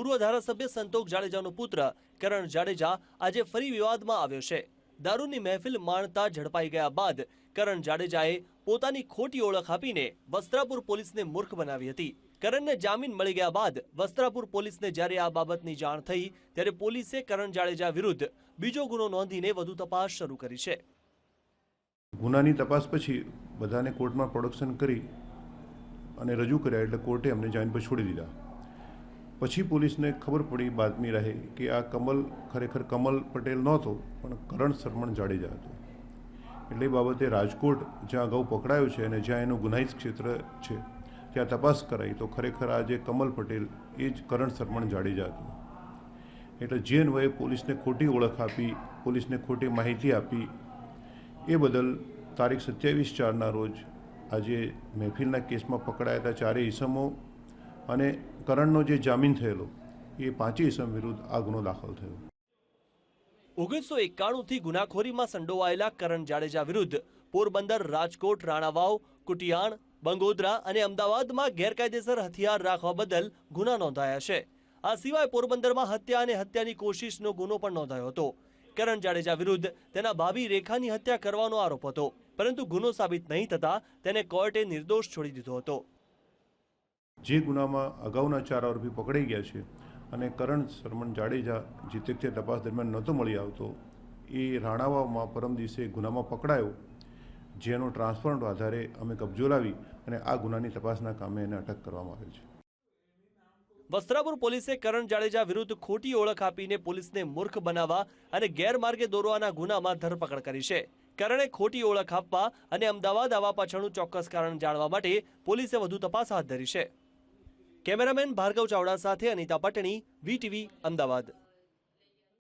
પૂર્વ ધારાસભ્ય સંતોષ જાડેજાનો પુત્ર કરણ જાડેજા આજે ફરી વિવાદમાં આવ્યો છે. દારૂની મહેફિલ માણતા ઝડપાઈ ગયા બાદ કરણ જાડેજાએ પોતાની ખોટી ઓળખ આપીને વસ્ત્રાપુર પોલીસને મૂર્ખ બનાવી હતી. કરણને જામીન મળી ગયા બાદ વસ્ત્રાપુર પોલીસને જ્યારે આ બાબતની જાણ થઈ, ત્યારે પોલીસે કરણ જાડેજા વિરુદ્ધ બીજો ગુનો નોંધીને વધુ તપાસ શરૂ કરી છે. ગુનાની તપાસ પછી બધાને કોર્ટમાં પ્રોડક્શન કરી અને રજૂ કર્યા એટલે કોર્ટે અમને જામીન પર છોડી દીધા. પછી પોલીસને ખબર પડી, બાતમી રહે કે આ કમલ ખરેખર કમલ પટેલ નહોતો, પણ કરણ શરમણ જાડેજા હતો. એટલે એ બાબતે રાજકોટ જ્યાં અગાઉ પકડાયો છે અને જ્યાં એનું ગુનાહિત ક્ષેત્ર છે, ત્યાં તપાસ કરાઈ, તો ખરેખર આ જે કમલ પટેલ, એ જ કરણ શરમણ જાડેજા હતો. એટલે જે અન્વયે પોલીસને ખોટી ઓળખ આપી, પોલીસને ખોટી માહિતી આપી, એ બદલ તારીખ સત્યાવીસ ચારના રોજ આજે મહેફિલના કેસમાં પકડાયા હતા ચારેય ઈસમો અને કરણનો જે જામીન થયેલો, એ પાંચેય ઈસમ વિરુદ્ધ આ ગુનો દાખલ થયો. ઓગણીસો એકાણુંથી ગુનાખોરીમાં સંડોવાયેલા કરણ જાડેજા વિરુદ્ધ પોરબંદર, રાજકોટ, રાણાવાવ, કુટિયાણ, બંગોદરા અને અમદાવાદમાં ગેરકાયદેસર હથિયાર રાખવા બદલ ગુના નોંધાયા છે. આ સિવાય પોરબંદરમાં હત્યા અને હત્યાની કોશિશનો ગુનો પણ નોંધાયો હતો. કરણ જાડેજા વિરુદ્ધ તેના ભાભી રેખાની હત્યા કરવાનો આરોપ હતો, પરંતુ ગુનો સાબિત નહીં થતા તેને કોર્ટે નિર્દોષ છોડી દીધો હતો. જે ગુનામાં અગાઉના ચાર આરોપી પકડાઈ ગયા છે અને કરણ શર્મન જાડેજા જે તે તે તપાસ દરમિયાન નહોતો મળી આવતો, એ રાણાવામાં પરમ દિવસે ગુનામાં પકડાયો. જેનો ટ્રાન્સફરન્ટ આધારે અમે કબજો લાવી અને આ ગુનાની તપાસના કામે એને અટક કરવામાં આવેલ છે. વસ્ત્રાપુર પોલીસે કરણ જાડેજા વિરુદ્ધ ખોટી ઓળખ આપીને પોલીસને મૂર્ખ બનાવવા અને ગેરમાર્ગે દોરવાના ગુનામાં ધરપકડ કરી છે. કરણે ખોટી ઓળખ આપવા અને અમદાવાદ આવવા પાછળનું ચોક્કસ કારણ જાણવા માટે પોલીસે વધુ તપાસ હાથ ધરી છે. કેમેરામેન ભાર્ગવ ચાવડા સાથે અનિતા પટણી વીટીવી અમદાવાદ.